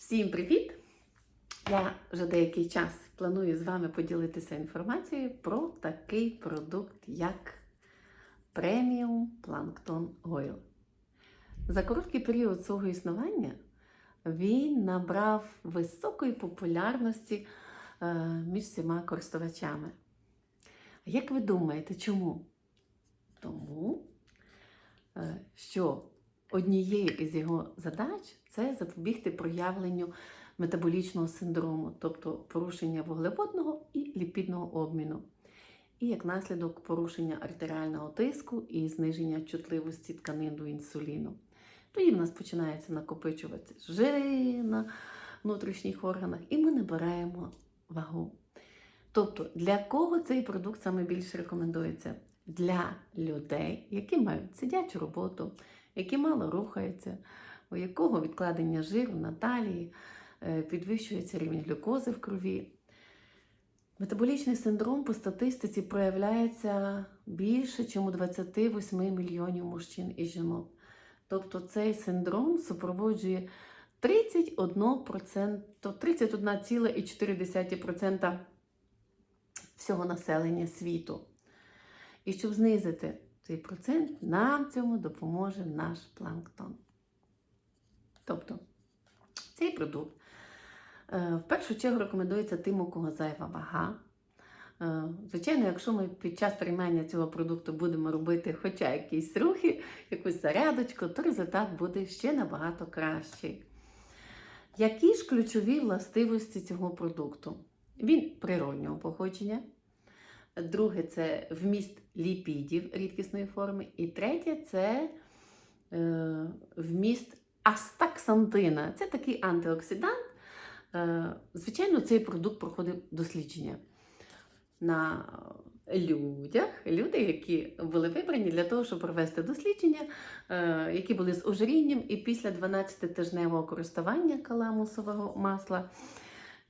Всім привіт! Я вже деякий час планую з вами поділитися інформацією про такий продукт, як Premium Plankton Oil. За короткий період свого існування він набрав високої популярності е, між всіма користувачами. Як ви думаєте, чому? Тому, е, що однією із його задач це запобігти проявленню метаболічного синдрому, тобто порушення вуглеводного і ліпідного обміну, і як наслідок порушення артеріального тиску і зниження чутливості тканин до інсуліну. Тоді в нас починається накопичуватися жири на внутрішніх органах, і ми набираємо вагу. Тобто, для кого цей продукт саме більше рекомендується? Для людей, які мають сидячу роботу, які мало рухаються, у якого відкладення жиру на талії, е, підвищується рівень глюкози в крові. Метаболічний синдром по статистиці проявляється більше, ніж у 28 мільйонів мужчин і жінок. Тобто цей синдром супроводжує 31%, 31,4% всього населення світу. І щоб знизити цей процент, нам цьому допоможе наш планктон. Тобто цей продукт е, в першу чергу рекомендується тим, у кого зайва вага. Е, Звичайно, якщо ми під час приймання цього продукту будемо робити хоча якісь рухи, якусь зарядочку, то результат буде ще набагато кращий. Які ж ключові властивості цього продукту? Він природнього походження. Друге це вміст ліпідів рідкісної форми. І третє це е, вміст астаксантина. Це такий антиоксидант. Е, звичайно, цей продукт проходив дослідження на людях, люди, які були вибрані для того, щоб провести дослідження, е, які були з ожирінням, і після 12-тижневого користування каламусового масла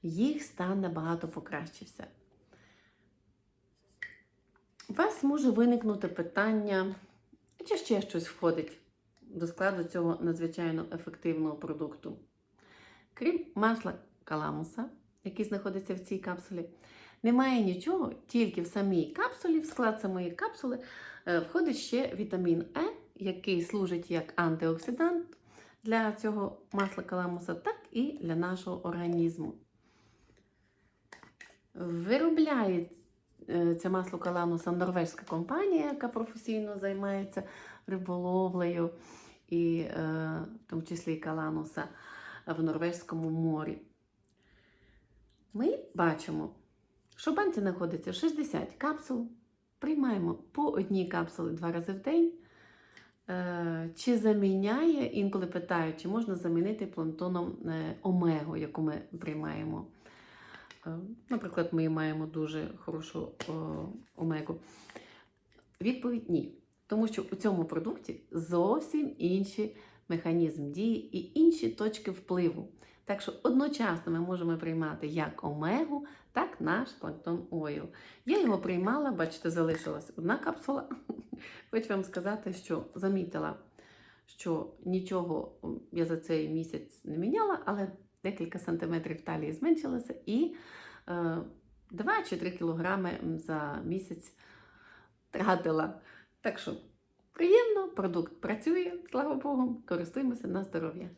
їх стан набагато покращився. Вас може виникнути питання, чи ще щось входить до складу цього надзвичайно ефективного продукту. Крім масла каламуса, який знаходиться в цій капсулі, немає нічого, тільки в самій капсулі, в склад самої капсули е, входить ще вітамін Е, який служить як антиоксидант для цього масла каламуса, так і для нашого організму. Виробляє е, це масло каламуса норвежська компанія, яка професійно займається риболовлею, і е, в тому числі і каламуса в Норвезькому морі. Ми бачимо, що банці знаходиться 60 капсул. Приймаємо по одній капсулі два рази в день. Е, Чи заміняє, інколи питають, чи можна замінити плантоном е, омегу, яку ми приймаємо. Е, Наприклад, ми маємо дуже хорошу омегу. Відповідь ні. Тому що у цьому продукті зовсім інший механізм дії і інші точки впливу. Так що одночасно ми можемо приймати як омегу, так наш планктон ойл. Я його приймала, бачите, залишилась одна капсула. Хочу вам сказати, що замітила, що нічого я за цей місяць не міняла, але декілька сантиметрів талії зменшилося і е, 2 чи 3 кілограми за місяць тратила. Так що приємно, продукт працює, слава Богу, користуємося на здоров'я.